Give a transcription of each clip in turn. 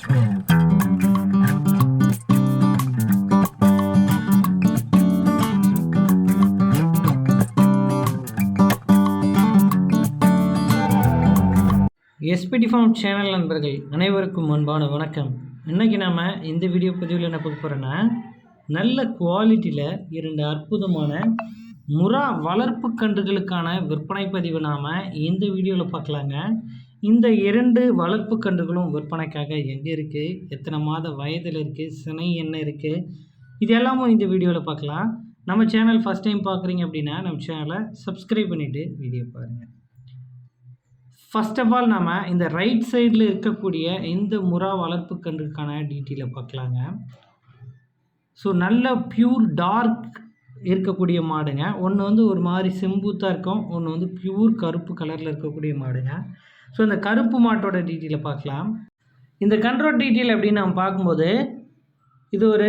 SPD form channel நண்பர்கள் அனைவருக்கும் அன்பான வணக்கம். இன்றைக்கி நாம் இந்த வீடியோ பதிவில் என்ன பார்க்க போகிறோன்னா நல்ல குவாலிட்டியில் இரண்டு அற்புதமான முறா வளர்ப்பு கன்றுகளுக்கான விற்பனை பதிவு நாம் இந்த வீடியோவில் பார்க்கலாங்க. இந்த இரண்டு வளர்ப்பு கன்றுகளும் விற்பனைக்காக எங்கே இருக்குது எத்தனை மாத வயதில் இருக்குது சினை என்ன இருக்குது இது எல்லாமும் இந்த வீடியோவில் பார்க்கலாம். நம்ம சேனல் ஃபஸ்ட் டைம் பார்க்குறீங்க அப்படின்னா நம்ம சேனலை சப்ஸ்கிரைப் பண்ணிவிட்டு வீடியோ பாருங்கள் ஃபஸ்ட் ஆஃப் ஆல் நம்ம இந்த ரைட் சைடில் இருக்கக்கூடிய இந்த முறா வளர்ப்பு கன்றுக்கான டீட்டெயிலை பார்க்கலாங்க. ஸோ நல்ல பியூர் டார்க் இருக்கக்கூடிய மாடுங்க. ஒன்று வந்து ஒரு மாதிரி செம்பூத்தாக இருக்கும். ஒன்று வந்து பியூர் கருப்பு கலரில் இருக்கக்கூடிய மாடுங்க. ஸோ இந்த கருப்பு மாட்டோட டீட்டெயிலை பார்க்கலாம். இந்த கன்றோட டீட்டெயில் அப்படின்னு நம்ம பார்க்கும்போது இது ஒரு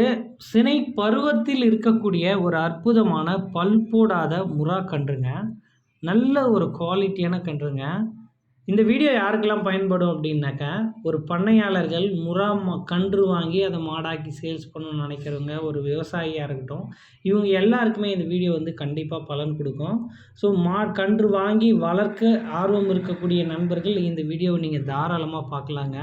சினை பருவத்தில் இருக்கக்கூடிய ஒரு அற்புதமான பல் போடாத முறா கன்றுங்க. நல்ல ஒரு குவாலிட்டியான கன்றுங்க. இந்த வீடியோ யாருக்கெல்லாம் பயன்படும் அப்படின்னாக்கா ஒரு பண்ணையாளர்கள் முறா கன்று வாங்கி அதை மாடாக்கி சேல்ஸ் பண்ணணும்னு நினைக்கிறவங்க ஒரு விவசாயியாக இருக்கட்டும் இவங்க எல்லாருக்குமே இந்த வீடியோ வந்து கண்டிப்பாக பலன் கொடுக்கும். ஸோ மா கன்று வாங்கி வளர்க்க ஆர்வம் இருக்கக்கூடிய நண்பர்கள் இந்த வீடியோவை நீங்கள் தாராளமாக பார்க்கலாங்க.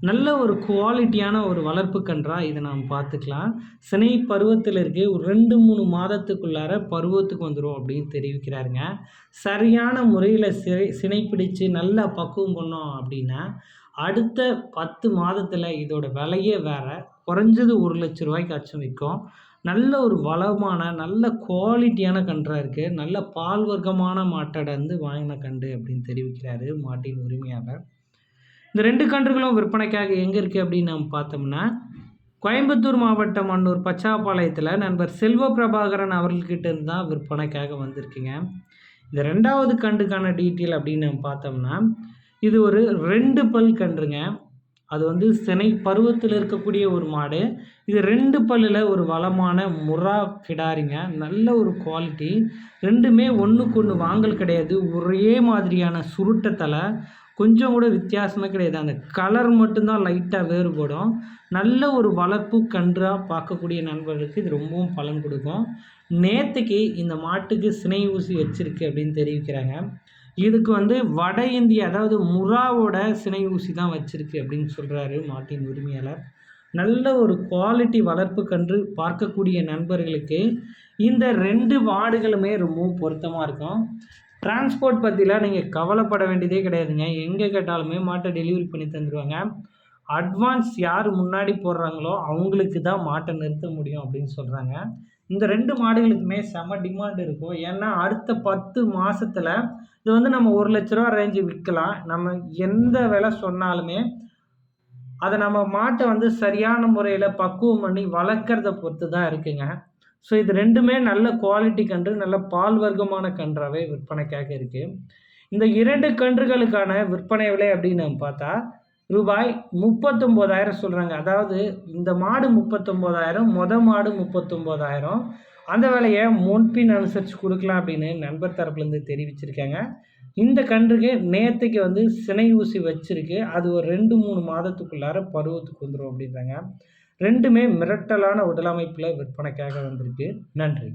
நல்ல ஒரு குவாலிட்டியான ஒரு வளர்ப்பு கன்றாக இதை நாம் பார்த்துக்கலாம். சினை பருவத்தில் இருக்கே ஒரு ரெண்டு மூணு மாதத்துக்குள்ளார பருவத்துக்கு வந்துடும் அப்படின்னு தெரிவிக்கிறாருங்க. சரியான முறையில் சிறை சினை பிடிச்சு நல்லா பக்குவம் பண்ணோம் அப்படின்னா அடுத்த பத்து மாதத்தில் இதோட விலையே வேறு. குறைஞ்சது ஒரு லட்ச ரூபாய்க்கு அச்சம் விற்கும். நல்ல ஒரு வளமான நல்ல குவாலிட்டியான கன்றாக இருக்குது நல்ல பால் வர்க்கமான மாட்டடை வந்து வாங்கின கன்று அப்படின்னு தெரிவிக்கிறாரு மாட்டின் உரிமையாளர். இந்த ரெண்டு கன்றுகளும் விற்பனைக்காக எங்கே இருக்குது அப்படின்னு நம்ம பார்த்தோம்னா கோயம்புத்தூர் மாவட்டம் அன்னூர் பச்சாப்பாளையத்தில் நண்பர் செல்வ பிரபாகரன் அவர்கள்கிட்ட இருந்து தான் விற்பனைக்காக வந்திருக்குங்க. இந்த ரெண்டாவது கன்றுக்கான டீட்டெயில் அப்படின்னு நம்ம பார்த்தோம்னா இது ஒரு ரெண்டு பல் கன்றுங்க. அது வந்து சினை பருவத்தில் இருக்கக்கூடிய ஒரு மாடு. இது ரெண்டு பல்லில் ஒரு வளமான முறா கிடாரிங்க. நல்ல ஒரு குவாலிட்டி ரெண்டுமே ஒன்றுக்கு ஒன்று வாங்கல் கிடையாது. ஒரே மாதிரியான சுருட்டத்தலை கொஞ்சம் கூட வித்தியாசமே கிடையாது. அந்த கலர் மட்டும்தான் லைட்டாக வேறுபடும். நல்ல ஒரு வளர்ப்பு கன்றாக பார்க்கக்கூடிய நண்பர்களுக்கு இது ரொம்பவும் பலன் கொடுக்கும். நேற்றுக்கு இந்த மாட்டுக்கு சினை ஊசி வச்சிருக்கு அப்படின்னு தெரிவிக்கிறாங்க. இதுக்கு வந்து வட இந்திய அதாவது முறாவோட சினை ஊசி தான் வச்சிருக்கு அப்படின்னு சொல்கிறாரு மாட்டின் உரிமையாளர். நல்ல ஒரு குவாலிட்டி வளர்ப்பு கன்று பார்க்கக்கூடிய நண்பர்களுக்கு இந்த ரெண்டு வார்டுகளுமே ரொம்பவும் பொருத்தமாக இருக்கும். டிரான்ஸ்போர்ட் பற்றிலாம் நீங்கள் கவலைப்பட வேண்டியதே கிடையாதுங்க. எங்கே கேட்டாலுமே மாட்டை டெலிவரி பண்ணி தந்துடுவாங்க அட்வான்ஸ் யார் முன்னாடி போடுறாங்களோ அவங்களுக்கு தான் மாட்டை நிறுத்த முடியும் அப்படின்னு சொல்கிறாங்க இந்த ரெண்டு மாடுகளுக்குமே செம டிமாண்ட் இருக்கும். ஏன்னா அடுத்த பத்து மாதத்தில் இது வந்து நம்ம ஒரு லட்ச ரூபா ரேஞ்சு விற்கலாம். நம்ம எந்த விலை சொன்னாலுமே அதை நம்ம மாட்டை வந்து சரியான முறையில் பக்குவம் பண்ணி வளர்க்குறத பொறுத்து தான் இருக்குங்க. ஸோ இது ரெண்டுமே நல்ல குவாலிட்டி கன்று நல்ல பால் வர்க்கமான கன்றாகவே விற்பனைக்காக இருக்குது இந்த இரண்டு கன்றுகளுக்கான விற்பனை விலை அப்படின்னு நம்ம பார்த்தா ரூபாய் முப்பத்தொம்போதாயிரம் சொல்கிறாங்க அதாவது இந்த மாடு முப்பத்தொம்போதாயிரம் மொத மாடு முப்பத்தொம்போதாயிரம் அந்த விலையை முன்பின் அனுசரித்து கொடுக்கலாம் அப்படின்னு நண்பர் தரப்புலேருந்து தெரிவிச்சிருக்காங்க. இந்த கன்றுக்கு நேற்றுக்கு வந்து சினை ஊசி வச்சுருக்கு. அது ஒரு ரெண்டு மூணு மாதத்துக்குள்ளார பருவத்துக்கு வந்துடும் அப்படின்றாங்க. ரெண்டுமே மிரட்டலான உடலமைப்பில் விற்பனைக்காக வந்திருக்கு. நன்றி.